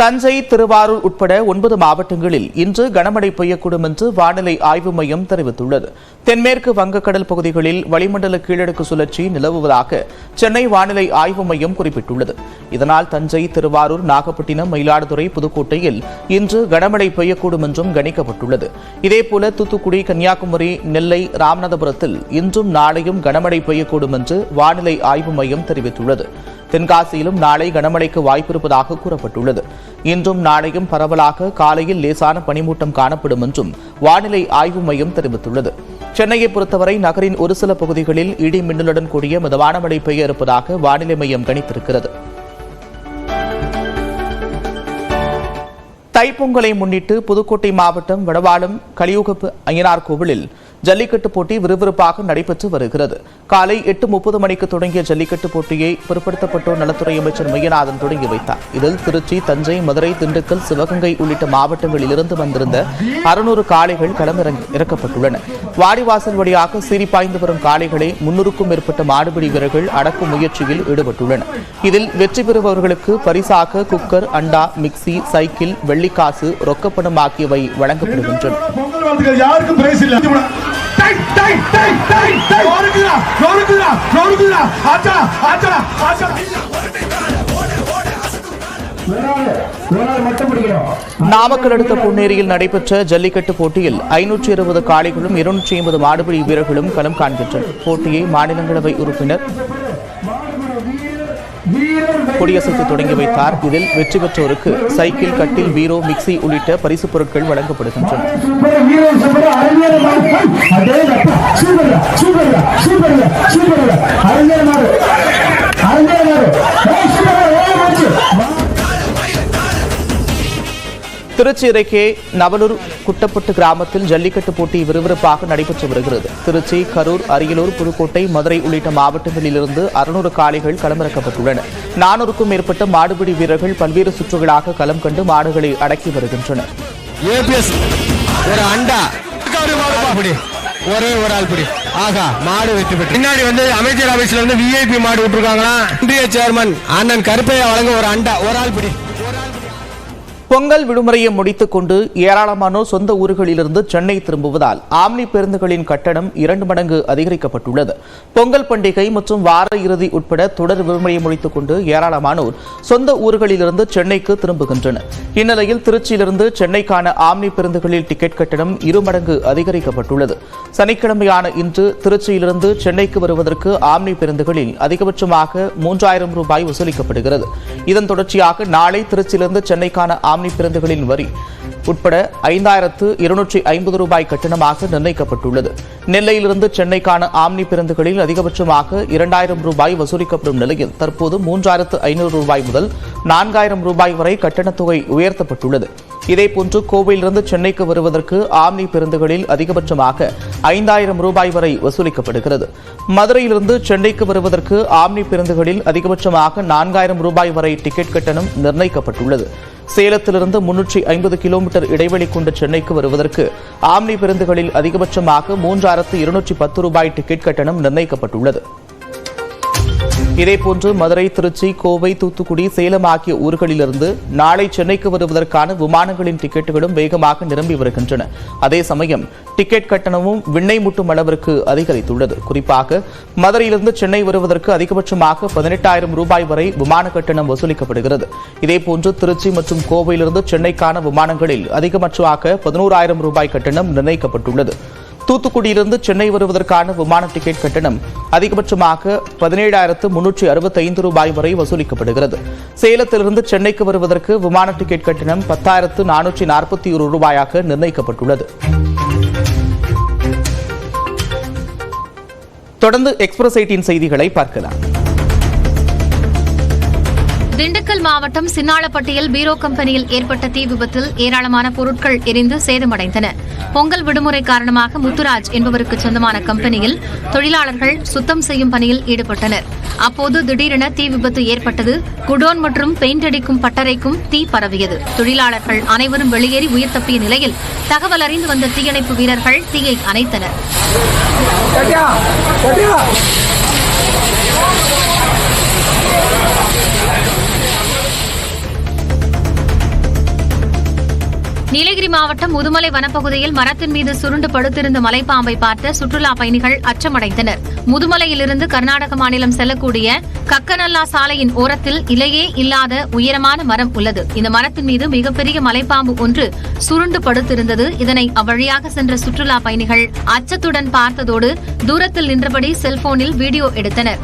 தஞ்சை திருவாரூர் உட்பட ஒன்பது மாவட்டங்களில் இன்று கனமழை பெய்யக்கூடும் என்று வானிலை ஆய்வு மையம் தெரிவித்துள்ளது. தென்மேற்கு வங்கக்கடல் பகுதிகளில் வளிமண்டல கீழடுக்கு சுழற்சி நிலவுவதாக சென்னை வானிலை ஆய்வு மையம் குறிப்பிட்டுள்ளது. இதனால் தஞ்சை திருவாரூர் நாகப்பட்டினம் மயிலாடுதுறை புதுக்கோட்டையில் இன்று கனமழை பெய்யக்கூடும் என்றும் கணிக்கப்பட்டுள்ளது. இதேபோல தூத்துக்குடி கன்னியாகுமரி நெல்லை ராமநாதபுரத்தில் இன்றும் நாளையும் கனமழை பெய்யக்கூடும் என்று வானிலை ஆய்வு மையம் தெரிவித்துள்ளது. தென்காசியிலும் நாளை கனமழைக்கு வாய்ப்பிருப்பதாக கூறப்பட்டுள்ளது. இன்றும் நாளையும் பரவலாக காலையில் லேசான பனிமூட்டம் காணப்படும் என்றும் வானிலை ஆய்வு மையம் தெரிவித்துள்ளது. சென்னையை பொறுத்தவரை நகரின் ஒரு சில பகுதிகளில் இடி மின்னலுடன் கூடிய மிதமான மழை பெய்ய இருப்பதாக வானிலை மையம் கணித்திருக்கிறது. தைப்பொங்கலை முன்னிட்டு புதுக்கோட்டை மாவட்டம் வடவாளம் கலியுகப்பு அய்யனார் கோவிலில் ஜல்லிக்கட்டு போட்டி விறுவிறுப்பாக நடைபெற்று வருகிறது. காலை எட்டு முப்பது மணிக்கு தொடங்கிய ஜல்லிக்கட்டு போட்டியை பிற்படுத்தப்பட்டோர் நலத்துறை அமைச்சர் மையநாதன் தொடங்கி வைத்தார். இதில் திருச்சி தஞ்சை மதுரை திண்டுக்கல் சிவகங்கை உள்ளிட்ட மாவட்டங்களிலிருந்து வந்திருந்த அறுநூறு காளைகள் களமிறங்கி இறக்கப்பட்டுள்ளன. வாடிவாசல் வழியாக சீரிப்பாய்ந்து வரும் காளைகளை முன்னூறுக்கும் மேற்பட்ட மாடுபிடி வீரர்கள் அடக்கும் முயற்சியில் ஈடுபட்டுள்ளனர். இதில் வெற்றி பெறுபவர்களுக்கு பரிசாக குக்கர் அண்டா மிக்சி சைக்கிள் வெள்ளிக்காசு ரொக்கப்பணம் ஆகியவை வழங்கப்படுகின்றன. டை டை டை டை டை நொறுக்குடா நொறுக்குடா நொறுக்குடா ஆச்சா ஆச்சா ஆச்சா. மட்டும் பிடிக்கிறோம் நாமக்கல் அடுத்த பொன்னேரியில் நடைபெற்ற ஜல்லிக்கட்டு போட்டியில் ஐநூற்றி இருபது காளைகளும் இருநூற்றி ஐம்பது மாடுபிடி வீரர்களும் களம் காண்கின்றனர். போட்டியை மாநிலங்களவை உறுப்பினர் கொடியசைத்து தொடங்கி வைத்தார். இதில் வெற்றி பெற்றோருக்கு சைக்கிள் கட்டில் பீரோ மிக்சி உள்ளிட்ட பரிசுப் பொருட்கள் வழங்கப்படுகின்றன. திருச்சி அருகே நவலூர் குட்டப்பட்டு கிராமத்தில் ஜல்லிக்கட்டு போட்டி விறுவிறுப்பாக நடைபெற்று வருகிறது. திருச்சி கரூர் அரியலூர் புதுக்கோட்டை மதுரை உள்ளிட்ட மாவட்டங்களிலிருந்து அறுநூறு காளைகள் களமிறக்கப்பட்டுள்ளன. நானூறுக்கும் மேற்பட்ட மாடுபிடி வீரர்கள் பல்வேறு சுற்றுகளாக களம் கண்டு மாடுகளை அடக்கி வருகின்றனர். ஏபிஎஸ் ஒரு ஒரே ஒரு ஆள் பிடி ஆகா மாடு வெற்றி பெற்று. பின்னாடி வந்து அமைச்சர் ஆபீஸ்ல இருந்து விஐபி மாடு விட்டுருக்காங்களா? இந்திய சேர்மன் அண்ணன் கருப்பையா வழங்க ஒரு அண்டா ஒரு ஆள் பிடி பொங்கல் விடுமுறையை முடித்துக்கொண்டு ஏராளமானோர் சொந்த ஊர்களிலிருந்து சென்னை திரும்புவதால் ஆம்னி பேருந்துகளின் கட்டணம் இரண்டு மடங்கு அதிகரிக்கப்பட்டுள்ளது. பொங்கல் பண்டிகை மற்றும் வார இறுதி உட்பட தொடர் விடுமுறையை முடித்துக்கொண்டு ஏராளமானோர் சொந்த ஊர்களிலிருந்து சென்னைக்கு திரும்புகின்றனர். இந்நிலையில் திருச்சியிலிருந்து சென்னைக்கான ஆம்னி பேருந்துகளில் டிக்கெட் கட்டணம் இரு மடங்கு அதிகரிக்கப்பட்டுள்ளது. சனிக்கிழமையான இன்று திருச்சியிலிருந்து சென்னைக்கு வருவதற்கு ஆம்னி பேருந்துகளில் அதிகபட்சமாக மூன்றாயிரம் ரூபாய் வசூலிக்கப்படுகிறது. இதன் தொடர்ச்சியாக நாளை திருச்சியிலிருந்து சென்னைக்கான ஆம்னி பேருந்துகளின் வரி உட்பட ஐந்தாயிரத்து இருநூற்றி ஐம்பது ரூபாய் கட்டணமாக நிர்ணயிக்கப்பட்டுள்ளது. நெல்லையிலிருந்து சென்னைக்கான ஆம்னி பேருந்துகளில் அதிகபட்சமாக இரண்டாயிரம் ரூபாய் வசூலிக்கப்படும் நிலையில் தற்போது மூன்றாயிரத்து ஐநூறு ரூபாய் முதல் நான்காயிரம் ரூபாய் வரை கட்டணத் தொகை உயர்த்தப்பட்டுள்ளது. இதேபோன்று கோவையிலிருந்து சென்னைக்கு வருவதற்கு ஆம்னி பேருந்துகளில் அதிகபட்சமாக ஐந்தாயிரம் ரூபாய் வரை வசூலிக்கப்படுகிறது. மதுரையிலிருந்து சென்னைக்கு வருவதற்கு ஆம்னி பேருந்துகளில் அதிகபட்சமாக நான்காயிரம் ரூபாய் வரை டிக்கெட் கட்டணம் நிர்ணயிக்கப்பட்டுள்ளது. சேலத்திலிருந்து முன்னூற்றி ஐம்பது கிலோமீட்டர் இடைவெளி கொண்ட சென்னைக்கு வருவதற்கு ஆம்னி பேருந்துகளில் அதிகபட்சமாக மூன்றாயிரத்து இருநூற்றி பத்து ரூபாய் டிக்கெட் கட்டணம் நிர்ணயிக்கப்பட்டுள்ளது. இதேபோன்று மதுரை திருச்சி கோவை தூத்துக்குடி சேலம் ஆகிய ஊர்களிலிருந்து நாளை சென்னைக்கு வருவதற்கான விமானங்களின் டிக்கெட்டுகளும் வேகமாக நிரம்பி வருகின்றன. அதே சமயம் டிக்கெட் கட்டணமும் விண்ணை முட்டும் அளவிற்கு அதிகரித்துள்ளது. குறிப்பாக மதுரையிலிருந்து சென்னை வருவதற்கு அதிகபட்சமாக பதினெட்டாயிரம் ரூபாய் வரை விமான கட்டணம் வசூலிக்கப்படுகிறது. இதேபோன்று திருச்சி மற்றும் கோவையிலிருந்து சென்னைக்கான விமானங்களில் அதிகபட்சமாக பதினோராயிரம் ரூபாய் கட்டணம் நிர்ணயிக்கப்பட்டுள்ளது. தூத்துக்குடியிலிருந்து சென்னை வருவதற்கான விமான டிக்கெட் கட்டணம் அதிகபட்சமாக பதினேழாயிரத்து முன்னூற்றி அறுபத்தைந்து ரூபாய் வரை வசூலிக்கப்படுகிறது. சேலத்திலிருந்து சென்னைக்கு வருவதற்கு விமான டிக்கெட் கட்டணம் பத்தாயிரத்து நானூற்றி நாற்பத்தி ஒரு ரூபாயாக நிர்ணயிக்கப்பட்டுள்ளது. தொடர்ந்து எக்ஸ்பிரஸ் எயிட்டின் செய்திகளை பார்க்கலாம். திண்டுக்கல் மாவட்டம் சின்னாளப்பட்டியில் பீரோ கம்பெனியில் ஏற்பட்ட தீ விபத்தில் ஏராளமான பொருட்கள் எரிந்து சேதமடைந்தன. பொங்கல் விடுமுறை காரணமாக முத்துராஜ் என்பவருக்கு சொந்தமான கம்பெனியில் தொழிலாளர்கள் சுத்தம் செய்யும் பணியில் ஈடுபட்டனர். அப்போது திடீரென தீ விபத்து ஏற்பட்டது. குடோன் மற்றும் பெயிண்ட் அடிக்கும் பட்டறைக்கும் தீ பரவியது. தொழிலாளர்கள் அனைவரும் வெளியேறி உயிர் தப்பிய நிலையில் தகவல் அறிந்து வந்த தீயணைப்பு வீரர்கள் தீயை அணைத்தனர். நீலகிரி மாவட்டம் முதுமலை வனப்பகுதியில் மரத்தின் மீது சுருண்டு படுத்திருந்த மலைப்பாம்பை பார்த்த சுற்றுலா பயணிகள் அச்சமடைந்தனர். முதுமலையிலிருந்து கர்நாடக மாநிலம் செல்லக்கூடிய கக்கநல்லா சாலையின் ஓரத்தில் இலையே இல்லாத உயரமான மரம் உள்ளது. இந்த மரத்தின் மீது மிகப்பெரிய மலைப்பாம்பு ஒன்று சுருண்டு படுத்திருந்தது. இதனை அவ்வழியாக சென்ற சுற்றுலா பயணிகள் அச்சத்துடன் பார்த்ததோடு தூரத்தில் நின்றபடி செல்போனில் வீடியோ எடுத்தனர்.